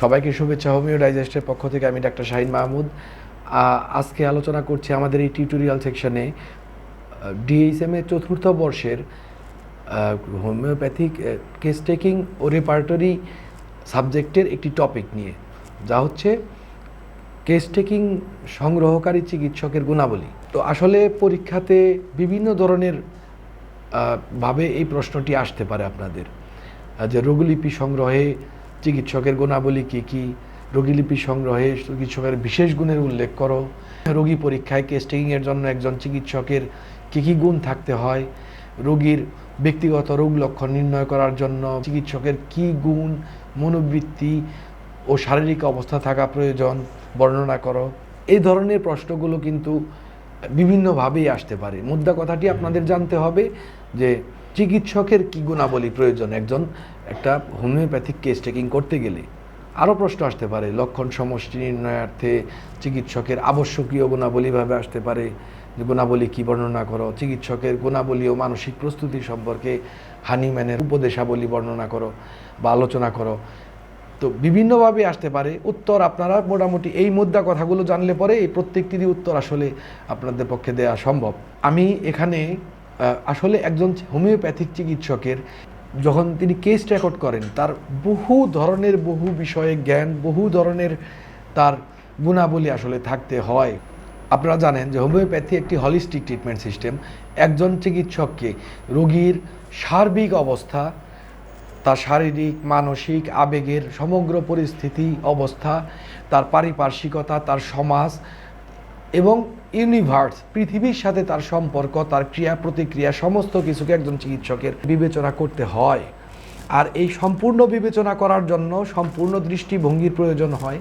সবাইকে শুভেচ্ছা। হোমিও ডাইজেস্টের পক্ষ থেকে আমি ডাক্তার শাহিন মাহমুদ। আজকে আলোচনা করছি আমাদের এই টিউটোরিয়াল সেকশনে ডিএইচএম এর চতুর্থ বর্ষের হোমিওপ্যাথিক কেস টেকিং ও রেপার্টরি সাবজেক্টের একটি টপিক নিয়ে, যা হচ্ছে কেস টেকিং সংগ্রহকারী চিকিৎসকের গুণাবলী। তো আসলে পরীক্ষাতে বিভিন্ন ধরনের ভাবে এই প্রশ্নটি আসতে পারে আপনাদের যে রোগলিপি সংগ্রহে চিকিৎসকের গুণাবলী কী কী? রোগীলিপি সংগ্রহে চিকিৎসকের বিশেষ গুণের উল্লেখ করো। রোগী পরীক্ষায় কেস টেকিংয়ের জন্য একজন চিকিৎসকের কী কী গুণ থাকতে হয়? রোগীর ব্যক্তিগত রোগ লক্ষণ নির্ণয় করার জন্য চিকিৎসকের কী গুণ, মনোবৃত্তি ও শারীরিক অবস্থা থাকা প্রয়োজন বর্ণনা করো। এই ধরনের প্রশ্নগুলো কিন্তু বিভিন্নভাবেই আসতে পারে। মুদ্রা কথাটি আপনাদের জানতে হবে যে চিকিৎসকের কী গুণাবলী প্রয়োজন? একজন একটা হোমিওপ্যাথিক কেস টেকিং করতে গেলে আরও প্রশ্ন আসতে পারে, লক্ষণ সমষ্টি নির্ণয়ার্থে চিকিৎসকের আবশ্যকীয় গুণাবলীভাবে আসতে পারে, যে গুণাবলী কী বর্ণনা করো? চিকিৎসকের গুণাবলী ও মানসিক প্রস্তুতি সম্পর্কে হানিম্যানের উপদেশাবলী বর্ণনা করো বা আলোচনা করো। তো বিভিন্নভাবে আসতে পারে, উত্তর আপনারা মোটামুটি এই মুদ্রা কথাগুলো জানলে পরে এই প্রত্যেকটিরই উত্তর আসলে আপনাদের পক্ষে দেওয়া সম্ভব। আমি এখানে আসলে একজন হোমিওপ্যাথিক চিকিৎসকের যখন তিনি কেস রেকর্ড করেন, তার বহু ধরনের বহু বিষয়ে জ্ঞান, বহু ধরনের তার গুণাবলী আসলে থাকতে হয়। আপনারা জানেন যে হোমিওপ্যাথি একটি হলিস্টিক ট্রিটমেন্ট সিস্টেম একজন চিকিৎসককে রোগীর সার্বিক অবস্থা, তার শারীরিক, মানসিক আবেগের সমগ্র পরিস্থিতি, অবস্থা, তার পারিপার্শ্বিকতা, তার সমাজ এবং ইউনিভার্স পৃথিবীর সাথে তার সম্পর্ক, তার ক্রিয়া, প্রতিক্রিয়া, সমস্ত কিছুকে একজন চিকিৎসকের বিবেচনা করতে হয়। আর এই সম্পূর্ণ বিবেচনা করার জন্য সম্পূর্ণ দৃষ্টিভঙ্গির প্রয়োজন হয়।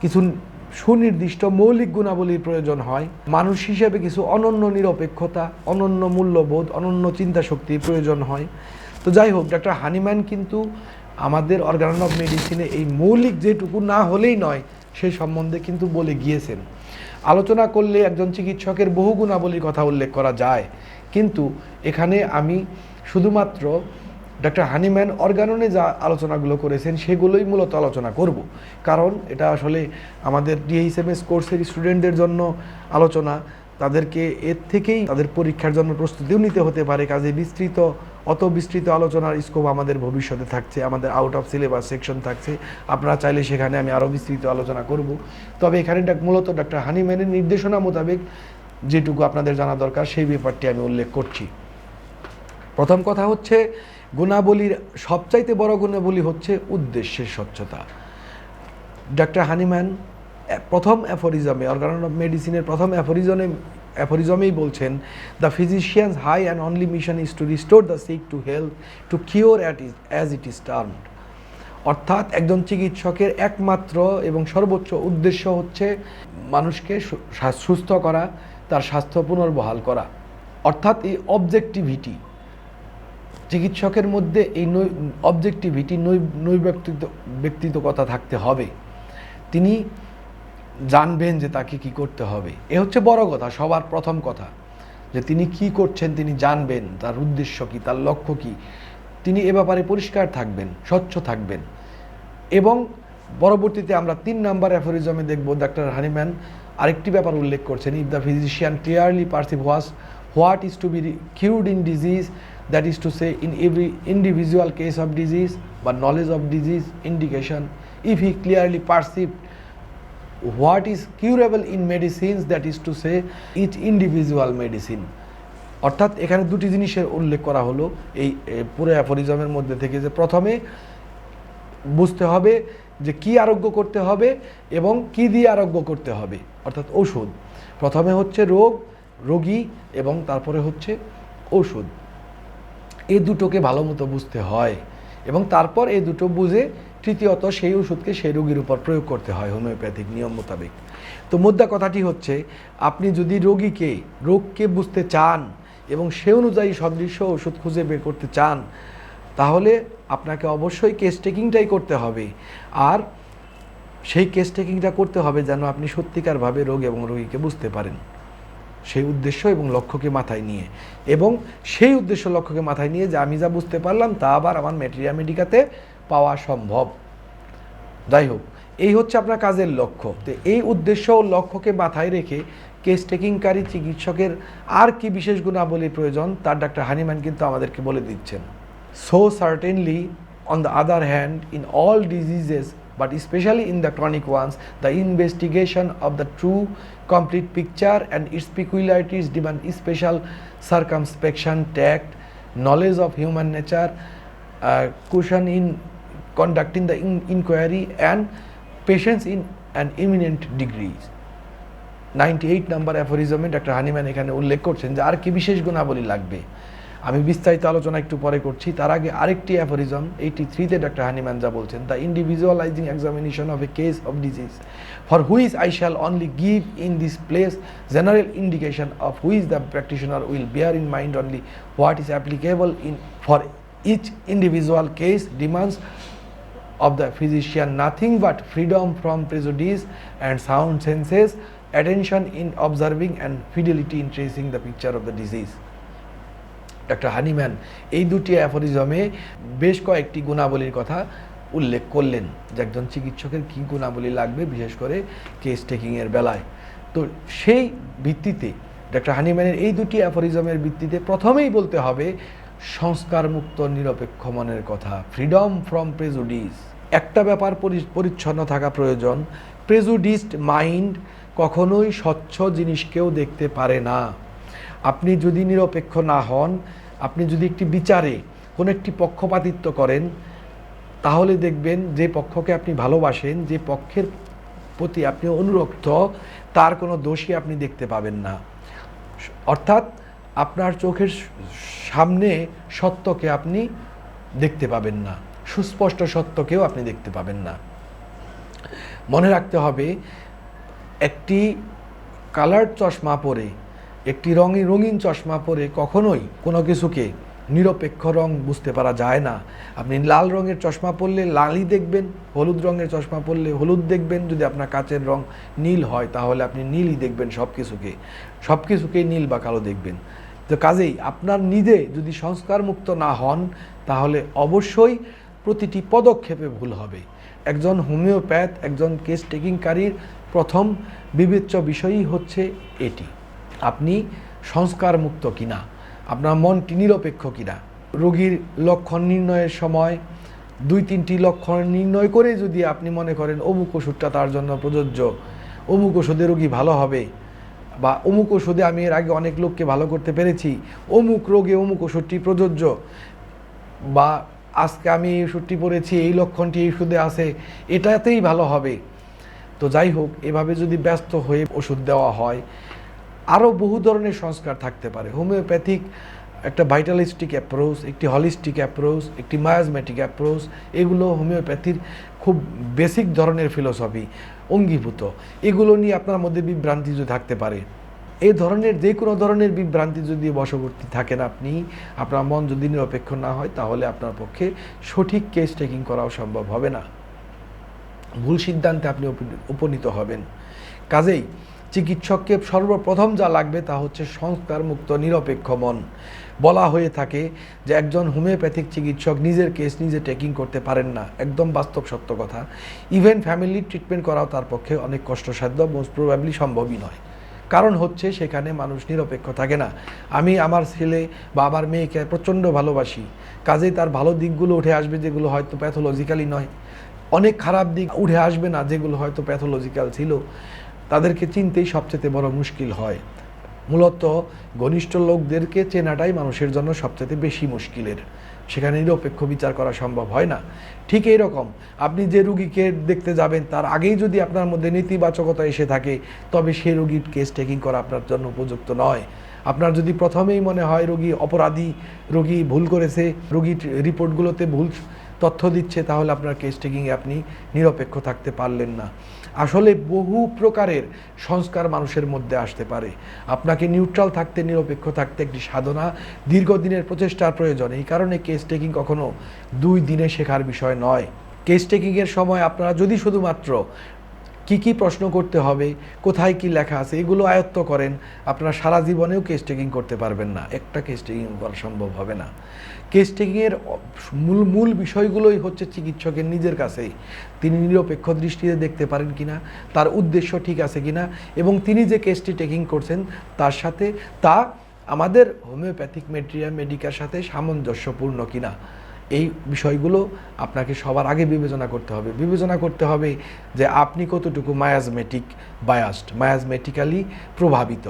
কিছু সুনির্দিষ্ট মৌলিক গুণাবলীর প্রয়োজন হয়। মানুষ হিসেবে কিছু অনন্য নিরপেক্ষতা, অনন্য মূল্যবোধ, অনন্য চিন্তা শক্তির প্রয়োজন হয়। তো যাই হোক ডাক্তার হানিম্যান কিন্তু আমাদের অর্গান অফ মেডিসিনে এই মৌলিক যেটুকু না হলেই নয়, সে সম্বন্ধে কিন্তু বলে গিয়েছেন। আলোচনা করলে একজন চিকিৎসকের বহু গুণাবলীর কথা উল্লেখ করা যায়। কিন্তু এখানে আমি শুধুমাত্র ডক্টর হানিম্যান অর্গাননে যা আলোচনাগুলো করেছেন, সেগুলোই মূলত আলোচনা করব। কারণ এটা আসলে আমাদের ডিএইচএমএস কোর্সের স্টুডেন্টদের জন্য আলোচনা। তাদেরকে এর থেকেই তাদের পরীক্ষার জন্য প্রস্তুতিও নিতে হতে পারে। কাজে বিস্তৃত, অত বিস্তৃত আলোচনার স্কোপ আমাদের ভবিষ্যতে থাকছে, আমাদের আউট অফ সিলেবাস সেকশন থাকছে। আপনারা চাইলে সেখানে আমি আরও বিস্তৃত আলোচনা করব। তবে এখানে মূলত ডক্টর হানিম্যানের নির্দেশনা মোতাবেক যেটুকু আপনাদের জানা দরকার, সেই ব্যাপারটি আমি উল্লেখ করছি। প্রথম কথা হচ্ছে, গুণাবলীর সবচাইতে বড় গুণাবলী হচ্ছে উদ্দেশ্যের স্বচ্ছতা। ডাক্তার হানিম্যান প্রথম অ্যাফোরিজমে অর্গান অফ মেডিসিনের প্রথম অ্যাফোরিজমে অ্যাফোরিজমেই বলছেন the physician's high and only mission is to restore the sick to health to cure at is as it is termed অর্থাৎ একজন চিকিৎসকের একমাত্র এবং সর্বোচ্চ উদ্দেশ্য হচ্ছে মানুষকে সুস্থ করা, তার স্বাস্থ্য পুনর্বহাল করা। অর্থাৎ এই অবজেক্টিভিটি চিকিৎসকের মধ্যে এই অবজেক্টিভিটি নৈ নৈব্যক্তিত্ব ব্যক্তিত্বকতা থাকতে হবে। তিনি জানবেন যে তাকে কি করতে হবে। এ হচ্ছে বড় কথা, সবার প্রথম কথা। যে তিনি কি করছেন, তিনি জানবেন, তার উদ্দেশ্য কি, তার লক্ষ্য কি। তিনি এ ব্যাপারে পরিষ্কার থাকবেন, স্বচ্ছ থাকবেন। এবং পরবর্তীতে আমরা তিন নাম্বার অ্যাফোরিজমে দেখব, ডাক্তার হানিম্যান আরেকটি ব্যাপার উল্লেখ করছেন if the physician clearly perceive what's what is to be cured in disease that is to say in every individual case of disease বা knowledge of disease indication if he clearly perceive what is curable in medicines that is to say each individual medicine অর্থাৎ এখানে দুটি জিনিসের উল্লেখ করা হলো, এই পুরো অ্যাফোরিজমের মধ্যে থেকে যে প্রথমে বুঝতে হবে যে কি আরোগ্য করতে হবে এবং কি দিয়ে আরোগ্য করতে হবে, অর্থাৎ ওষুধ প্রথমে হচ্ছে রোগ, রোগী এবং তারপরে হচ্ছে ওষুধ এই দুটোকে ভালো মতো বুঝতে হয় এবং তারপর এই দুটো বুঝে তৃতীয়ত সেই ওষুধকে সেই রোগীর উপর প্রয়োগ করতে হয়, হোমিওপ্যাথিক নিয়ম মোতাবেক। তো মুদ্রা কথাটি হচ্ছে, আপনি যদি রোগীকে, রোগকে বুঝতে চান এবং সে অনুযায়ী সদৃশ্য ওষুধ খুঁজে বের করতে চান, তাহলে আপনাকে অবশ্যই কেস টেকিংটাই করতে হবে। আর সেই কেস টেকিংটা করতে হবে যেন আপনি সত্যিকারভাবে রোগ এবং রোগীকে বুঝতে পারেন। সেই উদ্দেশ্য এবং লক্ষ্যকে মাথায় নিয়ে। এবং সেই উদ্দেশ্য, লক্ষ্যকে মাথায় নিয়ে যে আমি যা বুঝতে পারলাম তা আবার আমার ম্যাটেরিয়া মেডিকাতে পাওয়া সম্ভব। যাই হোক এই হচ্ছে আপনার কাজের লক্ষ্য। তো এই উদ্দেশ্য ও লক্ষ্যকে মাথায় রেখে কেস টেকিংকারী চিকিৎসকের আর কি বিশেষ গুণাবলী প্রয়োজন, তার ডাক্তার হানিম্যান কিন্তু আমাদেরকে বলে দিচ্ছেন। So certainly on the other hand in all diseases but specially in the chronic ones the investigation of the true complete picture and peculiarities demand special circumspection tact knowledge of human nature caution in conducting the in- inquiry and patience in an eminent degree ninety eight number অ্যাফোরিজমে ডাক্তার Hahnemann এখানে উল্লেখ করছেন যে আর কি বিশেষ গুণাবলী লাগবে? আমি বিস্তারিত আলোচনা একটু পরে করছি। তার আগে আরেকটি অ্যাফোরিজম এইটি থ্রিতে ডাক্তার হানিম্যান যা বলছেন the individualising examination of a case of disease for which I shall only give in this place general indication of which the practitioner will bear in mind only what is applicable in, for each individual case demands of the physician nothing but freedom from prejudice and sound senses, attention in observing and fidelity in tracing the picture of the disease. Doctor Hahnemann এই দুটি অ্যাফোরিজমে বেশ কয়েকটি গুণাবলীর কথা উল্লেখ করলেন যে একজন চিকিৎসকের কী গুণাবলী লাগবে বিশেষ করে কেস টেকিংয়ের বেলায় তো সেই ভিত্তিতে ডক্টর হানিম্যানের এই দুটি অ্যাফোরিজমের ভিত্তিতে প্রথমেই বলতে হবে সংস্কারমুক্ত নিরপেক্ষ মনের কথা ফ্রিডম ফ্রম প্রেজুডিস একটা ব্যাপার পরি- পরিচ্ছন্ন থাকা প্রয়োজন। প্রেজুডিস্ট মাইন্ড কখনোই স্বচ্ছ জিনিসকেও দেখতে পারে না। আপনি যদি নিরপেক্ষ না হন, আপনি যদি একটি বিচারে কোনো একটি পক্ষপাতিত্ব করেন, তাহলে দেখবেন যে পক্ষকে আপনি ভালোবাসেন, যে পক্ষের প্রতি আপনি অনুরক্ত, তার কোনো দোষী আপনি দেখতে পাবেন না। অর্থাৎ আপনার চোখের সামনে সত্যকে আপনি দেখতে পাবেন না। সুস্পষ্ট সত্যকেও আপনি দেখতে পাবেন না। মনে রাখতে হবে, একটি কালার চশমা পরে, একটি রঙিন রঙিন চশমা পরে কখনোই কোনো কিছুকে নিরপেক্ষ রং বুঝতে পারা যায় না। আপনি লাল রঙের চশমা পরলে লালই দেখবেন, হলুদ রঙের চশমা পরলে হলুদ দেখবেন। যদি আপনার কাচের রং নীল হয়, তাহলে আপনি নীলই দেখবেন সব কিছুকে সব কিছুকেই নীল বা কালো দেখবেন। তো কাজেই আপনার নিজে যদি সংস্কারমুক্ত না হন, তাহলে অবশ্যই প্রতিটি পদক্ষেপে ভুল হবে। একজন হোমিওপ্যাথ, একজন কেস টেকিংকারীর প্রথম বিবেচ্য বিষয়ই হচ্ছে এটি। আপনি সংস্কার মুক্ত কিনা? আপনার মনটি নিরপেক্ষ কিনা? রোগীর লক্ষণ নির্ণয়ের সময় দুই তিনটি লক্ষণ নির্ণয় করে যদি আপনি মনে করেন অমুক ওষুধটা তার জন্য প্রযোজ্য, অমুক ওষুধে রোগী ভালো হবে বা অমুক ওষুধে আমি এর আগে অনেক লোককে ভালো করতে পেরেছি, অমুক রোগে অমুক ওষুধটি প্রযোজ্য বা আজকে আমি এই ওষুধটি পড়েছি, এই লক্ষণটি এই ওষুধে আছে, এটাতেই ভালো হবে। তো যাই হোক, এভাবে যদি ব্যস্ত হয়ে ওষুধ দেওয়া হয়, আরও বহু ধরনের সংস্কার থাকতে পারে। হোমিওপ্যাথিক একটা ভাইটালিস্টিক অ্যাপ্রোচ, একটি হলিস্টিক অ্যাপ্রোচ, একটি মায়াজমেটিক অ্যাপ্রোচ, এগুলো হোমিওপ্যাথির খুব বেসিক ধরনের ফিলোসফি, অঙ্গীভূত। এগুলো নিয়ে আপনার মধ্যে বিভ্রান্তি থাকতে পারে এই ধরনের, যে কোনো ধরনের বিভ্রান্তি যদি বশবর্তী থাকেন আপনি, আপনার মন যদি নিরপেক্ষ না হয়, তাহলে আপনার পক্ষে সঠিক কেস টেকিং করাও সম্ভব হবে না। ভুল সিদ্ধান্তে আপনি উপ- উপনীত হবেন। কাজেই চিকিৎসককে সর্বপ্রথম যা লাগবে তা হচ্ছে সংস্কার মুক্ত নিরপেক্ষ মন। বলা হয়ে থাকে যে একজন হোমিওপ্যাথিক চিকিৎসক নিজের কেস নিজে টেকিং করতে পারেন না। একদম বাস্তব সত্য কথা। ইভেন ফ্যামিলি ট্রিটমেন্ট করাও তার পক্ষে অনেক কষ্টসাধ্য মোস্ট প্রবাবলি সম্ভবই নয়। কারণ হচ্ছে সেখানে মানুষ নিরপেক্ষ থাকে না। আমি আমার ছেলে বা আমার মেয়েকে প্রচণ্ড ভালোবাসি। কাজেই তার ভালো দিকগুলো উঠে আসবে যেগুলো হয়তো প্যাথোলজিক্যালি নয়। অনেক খারাপ দিক উঠে আসবে না যেগুলো হয়তো প্যাথোলজিক্যাল ছিল। তাদেরকে চিনতেই সবচেয়ে বড় মুশকিল হয়। মূলত ঘনিষ্ঠ লোকদেরকে চেনাটাই মানুষের জন্য সবচেয়ে বেশি মুশকিলের। সেখানে নিরপেক্ষ বিচার করা সম্ভব হয় না। ঠিক এই রকম আপনি যে রুগীকে দেখতে যাবেন, তার আগেই যদি আপনার মধ্যে নেতিবাচকতা এসে থাকে, তবে সেই রুগীর কেস টেকিং করা আপনার জন্য উপযুক্ত নয়। আপনার যদি প্রথমেই মনে হয় রোগী অপরাধী, রোগী ভুল করেছে, রোগীর রিপোর্টগুলোতে ভুল তথ্য দিচ্ছে, তাহলে আপনার কেস টেকিংয়ে আপনি নিরপেক্ষ থাকতে পারলেন না। আসলে বহু প্রকারের সংস্কার মানুষের মধ্যে আসতে পারে। আপনাকে নিউট্রাল থাকতে, নিরপেক্ষ থাকতে একটি সাধনা দীর্ঘদিনের প্রচেষ্টার প্রয়োজন। এই কারণে কেস টেকিং কখনো দুই দিনে শেখার বিষয় নয়। কেস টেকিংয়ের সময় আপনারা যদি শুধুমাত্র কি কি প্রশ্ন করতে হবে, কোথায় কি লেখা আছে, এগুলো আয়ত্ত করেন, আপনারা সারা জীবনেও কেস টেকিং করতে পারবেন না। একটা কেস টেকিং করা সম্ভব হবে না। কেস টেকিংয়ের মূল মূল বিষয়গুলোই হচ্ছে চিকিৎসকের নিজের কাছেই। তিনি নিরপেক্ষ দৃষ্টিতে দেখতে পারেন কিনা, তার উদ্দেশ্য ঠিক আছে কিনা, এবং তিনি যে কেসটি টেকিং করছেন, তার সাথে তা আমাদের হোমিওপ্যাথিক মেটেরিয়া মেডিকার সাথে সামঞ্জস্যপূর্ণ কিনা, এই বিষয়গুলো আপনাকে সবার আগে বিবেচনা করতে হবে। বিবেচনা করতে হবে যে আপনি কতটুকু মায়াজমেটিক বায়াসড মায়াজমেটিক্যালি প্রভাবিত।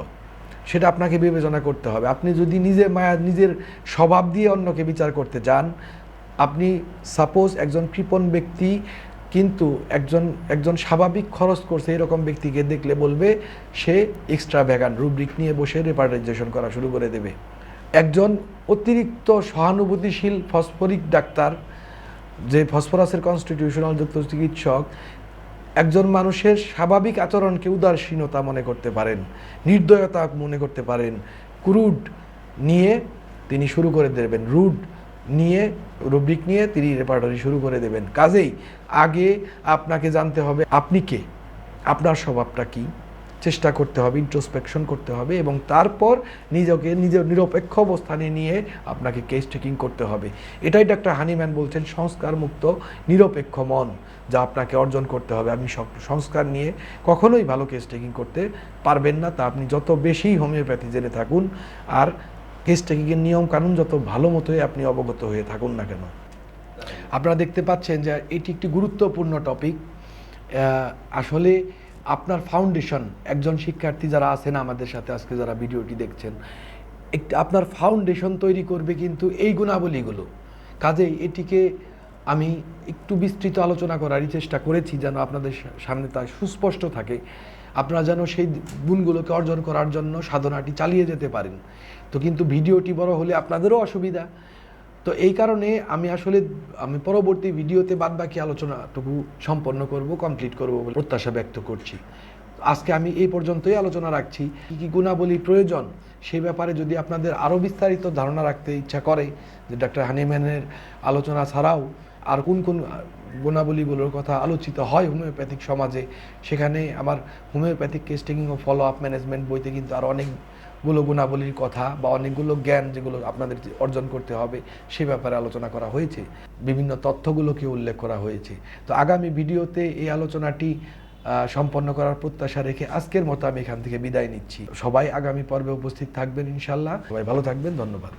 সেটা আপনাকে বিবেচনা করতে হবে। আপনি যদি নিজের মায়া, নিজের স্বভাব দিয়ে অন্যকে বিচার করতে চান, আপনি সাপোজ একজন কৃপণ ব্যক্তি, কিন্তু একজন একজন স্বাভাবিক খরচ করছে এরকম ব্যক্তিকে দেখলে বলবে, সে এক্সট্রা ভ্যাগান রুব্রিক নিয়ে বসে রেপার্টাইজেশন করা শুরু করে দেবে। একজন অতিরিক্ত সহানুভূতিশীল ফসফরিক ডাক্তার, যে ফসফরাসের কনস্টিটিউশনাল যুক্ত চিকিৎসক একজন মানুষের স্বাভাবিক আচরণকে উদাসীনতা মনে করতে পারেন, নির্দয়তা মনে করতে পারেন, ক্রুড নিয়ে তিনি শুরু করে দেবেন, রুড নিয়ে, রুব্রিক নিয়ে তিনি রেপার্টরি শুরু করে দেবেন। কাজেই আগে আপনাকে জানতে হবে, আপনি কে? আপনার স্বভাবটা কী? চেষ্টা করতে হবে ইন্ট্রোস্পেকশন করতে হবে এবং তারপর নিজেকে, নিজের নিরপেক্ষ অবস্থানে নিয়ে আপনাকে কেস টেকিং করতে হবে। এটাই ডাক্তার হানিম্যান বলছেন সংস্কার মুক্ত নিরপেক্ষ মন, যা আপনাকে অর্জন করতে হবে। আপনি সব সংস্কার নিয়ে কখনোই ভালো কেস টেকিং করতে পারবেন না। তা আপনি যত বেশি হোমিওপ্যাথি জেনে থাকুন, আর কেস টেকিংয়ের নিয়ম কানুন যত ভালো মতোই আপনি অবগত হয়ে থাকুন না কেন। আপনারা দেখতে পাচ্ছেন যে এটি একটি গুরুত্বপূর্ণ টপিক আসলে আপনার ফাউন্ডেশন একজন শিক্ষার্থী যারা আছেন আমাদের সাথে আজকে যারা ভিডিওটি দেখছেন, একটি আপনার ফাউন্ডেশন তৈরি করবে কিন্তু এই গুণাবলীগুলো। কাজেই এটিকে আমি একটু বিস্তৃত আলোচনা করারই চেষ্টা করেছি যেন আপনাদের সামনে তা সুস্পষ্ট থাকে। আপনারা যেন সেই গুণগুলোকে অর্জন করার জন্য সাধনাটি চালিয়ে যেতে পারেন। তো কিন্তু ভিডিওটি বড় হলে আপনাদেরও অসুবিধা। তো এই কারণে আমি আসলে, আমি পরবর্তী ভিডিওতে বাদ বাকি আলোচনাটুকু সম্পন্ন করব কমপ্লিট করব বলে প্রত্যাশা ব্যক্ত করছি। আজকে আমি এই পর্যন্তই আলোচনা রাখছি। কী কী গুণাবলী প্রয়োজন সে ব্যাপারে যদি আপনাদের আরও বিস্তারিত ধারণা রাখতে ইচ্ছা করে, যে ডাক্তার হানিম্যানের আলোচনা ছাড়াও আর কোন কোন গুণাবলীগুলোর কথা আলোচিত হয় হোমিওপ্যাথিক সমাজে? সেখানে আমার হোমিওপ্যাথিক কেস টেকিং ও ফলো আপ ম্যানেজমেন্ট বইতে কিন্তু আর অনেকগুলো গুণাবলীর কথা বা অনেকগুলো জ্ঞান যেগুলো আপনাদের অর্জন করতে হবে, সে ব্যাপারে আলোচনা করা হয়েছে। বিভিন্ন তথ্যগুলোকে উল্লেখ করা হয়েছে। তো আগামী ভিডিওতে এই আলোচনাটি সম্পন্ন করার প্রত্যাশা রেখে আজকের মতো আমি এখান থেকে বিদায় নিচ্ছি। সবাই আগামী পর্বে উপস্থিত থাকবেন ইনশাল্লাহ সবাই ভালো থাকবেন, ধন্যবাদ।